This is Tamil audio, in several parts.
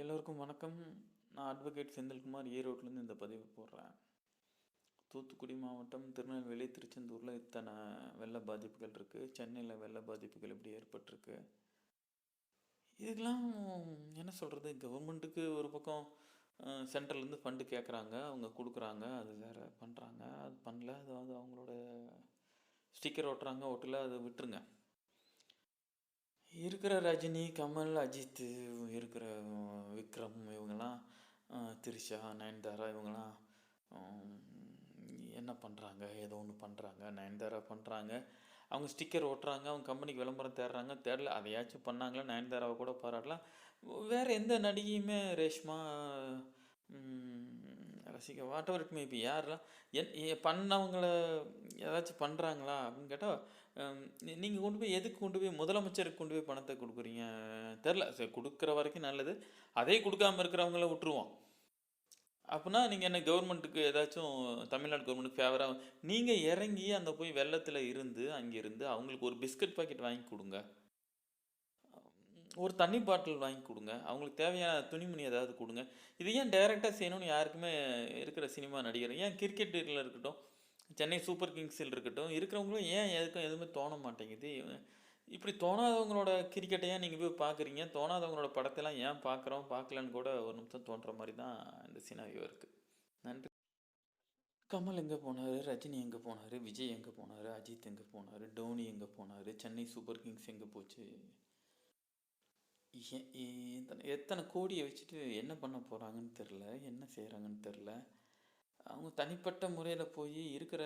எல்லோருக்கும் வணக்கம். நான் அட்வொகேட் செந்தில்குமார் ஈரோட்லேருந்து இந்த பதிவு போடுறேன். தூத்துக்குடி மாவட்டம் திருநெல்வேலி திருச்செந்தூரில் இத்தனை வெள்ள பாதிப்புகள் இருக்குது சென்னையில் வெள்ள பாதிப்புகள் இப்படி ஏற்பட்டிருக்கு? இதுக்கெல்லாம் என்ன சொல்கிறது கவர்மெண்ட்டுக்கு ஒரு பக்கம் சென்ட்ரல்லேருந்து ஃபண்டு கேட்குறாங்க அவங்க கொடுக்குறாங்க. அது வேறு பண்ணுறாங்க அது பண்ணல. அதாவது அவங்களோட ஸ்டிக்கர் ஒட்டுறாங்க ஒட்டல அதை விட்டுருங்க. இருக்கிற ரஜினி கமல் அஜித் இருக்கிற விக்ரம் இவங்கெல்லாம் திரிஷா நயன்தாரா இவங்கெல்லாம் என்ன பண்ணுறாங்க ஏதோ ஒன்று பண்ணுறாங்க நயன்தாரா பண்ணுறாங்க அவங்க ஸ்டிக்கர் ஓட்டுறாங்க. அவங்க கம்பெனிக்கு விளம்பரம் தேடுறாங்க. தேடல அதையாச்சும் பண்ணாங்களா? நயன்தாராவை கூட பாராட்டலாம். வேறு எந்த நடிகையுமே ரேஷ்மா ரசிக்க ரசிகா வாட் எவர் இட் மேபி யாரெல்லாம் என் பண்ணவங்கள ஏதாச்சும் பண்ணுறாங்களா அப்படின்னு கேட்டால் நீங்கள் கொண்டு போய் எதுக்கு கொண்டு போய் முதலமைச்சருக்கு கொண்டு போய் பணத்தை கொடுக்குறீங்க? தெரில. சரி கொடுக்குற வரைக்கும் நல்லது. அதே கொடுக்காம இருக்கிறவங்கள விட்டுருவோம். அப்படின்னா நீங்கள் என்ன கவர்மெண்ட்டுக்கு ஏதாச்சும் தமிழ்நாடு கவர்மெண்ட்டுக்கு ஃபேவராக நீங்கள் இறங்கி அந்த போய் வெள்ளத்தில் இருந்து அங்கே இருந்து அவங்களுக்கு ஒரு பிஸ்கட் பாக்கெட் வாங்கி கொடுங்க. ஒரு தண்ணி பாட்டில் வாங்கி கொடுங்க. அவங்களுக்கு தேவையான துணிமணி ஏதாவது கொடுங்க. இது ஏன் டைரெக்டாக செய்யணும்னு யாருக்குமே இருக்கிற சினிமா நடிகர் ஏன் கிரிக்கெட்டில் இருக்கட்டும் சென்னை சூப்பர் கிங்ஸில் இருக்கட்டும் இருக்கிறவங்களும் ஏன் எதுக்கும் எதுவுமே தோண மாட்டேங்குது. இப்படி தோணாதவங்களோட கிரிக்கெட்டை ஏன் நீங்கள் போய் பார்க்குறீங்க தோணாதவங்களோட படத்தெல்லாம் ஏன் பார்க்குறோம் பார்க்கலன்னு கூட ஒரு நிமிஷம் தோன்ற மாதிரி தான் இந்த சினாவியோ இருக்குது நன்றி. கமல் எங்கே போனார்? ரஜினி எங்கே போனார்? விஜய் எங்கே போனார்? அஜித் எங்கே போனார்? டோனி எங்கே போனார்? சென்னை சூப்பர் கிங்ஸ் எங்கே போச்சு? எத்தனை எத்தனை கோடியை வச்சுட்டு என்ன பண்ண போகிறாங்கன்னு தெரில என்ன செய்கிறாங்கன்னு தெரில அவங்க தனிப்பட்ட முறையில் போய் இருக்கிற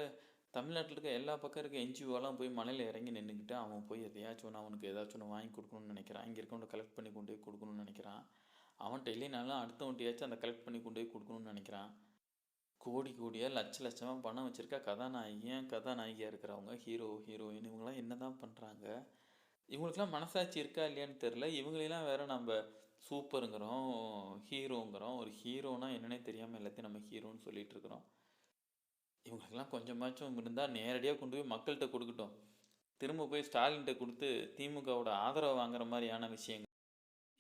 தமிழ்நாட்டில் இருக்க எல்லா பக்கம் இருக்க என்ஜிஓலாம் போய் மலையில் இறங்கி நின்றுக்கிட்டு அவன் போய் எதையாச்சும் ஒன்று அவனுக்கு ஏதாச்சும் ஒன்று வாங்கி கொடுக்கணும்னு நினைக்கிறான். இங்கே இருக்கவனை கலெக்ட் பண்ணி கொண்டு போய் கொடுக்கணும்னு நினைக்கிறான். அவன்கிட்ட இல்லைனாலும் அடுத்தவன்ட்டையாச்சும் அந்த கலெக்ட் பண்ணி கொண்டு போய் கொடுக்கணும்னு நினைக்கிறான். கோடி கோடியாக லட்ச லட்சமாக பணம் வச்சுருக்கா கதாநாயகியாக கதாநாயகியாக இருக்கிறவங்க ஹீரோ ஹீரோயின் இவங்களாம் என்ன தான் பண்ணுறாங்க இவங்களுக்குலாம் மனசாட்சி இருக்கா இல்லையான்னு தெரில இவங்களெல்லாம் வேற நம்ம சூப்பருங்கிறோம் ஹீரோங்கிறோம். ஒரு ஹீரோனா என்னன்னே தெரியாமல் எல்லாத்தையும் நம்ம ஹீரோன்னு சொல்லிட்டு இருக்கிறோம். இவங்களுக்கெல்லாம் கொஞ்சமாச்சும் இருந்தால் நேரடியாக கொண்டு போய் மக்கள்கிட்ட கொடுக்கட்டும். திரும்ப போய் ஸ்டாலின்கிட்ட கொடுத்து திமுகவோட ஆதரவு வாங்குற மாதிரியான விஷயங்கள்.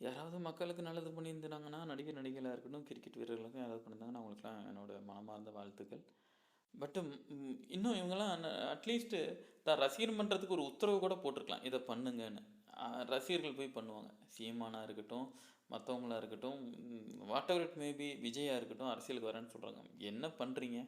யாராவது மக்களுக்கு நல்லது பண்ணியிருந்தாங்கன்னா நடிகர் நடிகளாக இருக்கட்டும் கிரிக்கெட் வீரர்களுக்கும் யாராவது பண்ணியிருந்தாங்கன்னா அவங்களுக்குலாம் என்னோட மனமார்ந்த வாழ்த்துக்கள். பட்டு um, இன்னும் இவங்கெல்லாம் அட்லீஸ்ட்டு தான் ரசிகர் மன்றத்துக்கு ஒரு உத்தரவு கூட போட்டிருக்கலாம். இதை பண்ணுங்கன்னு. ரசிகர்கள் போய் பண்ணுவாங்க. சீமானாக இருக்கட்டும் மற்றவங்களா இருக்கட்டும் வாட் எவர் இட் மேபி விஜயாக இருக்கட்டும் அரசியலுக்கு வரேன்னு சொல்கிறாங்க என்ன பண்ணுறீங்க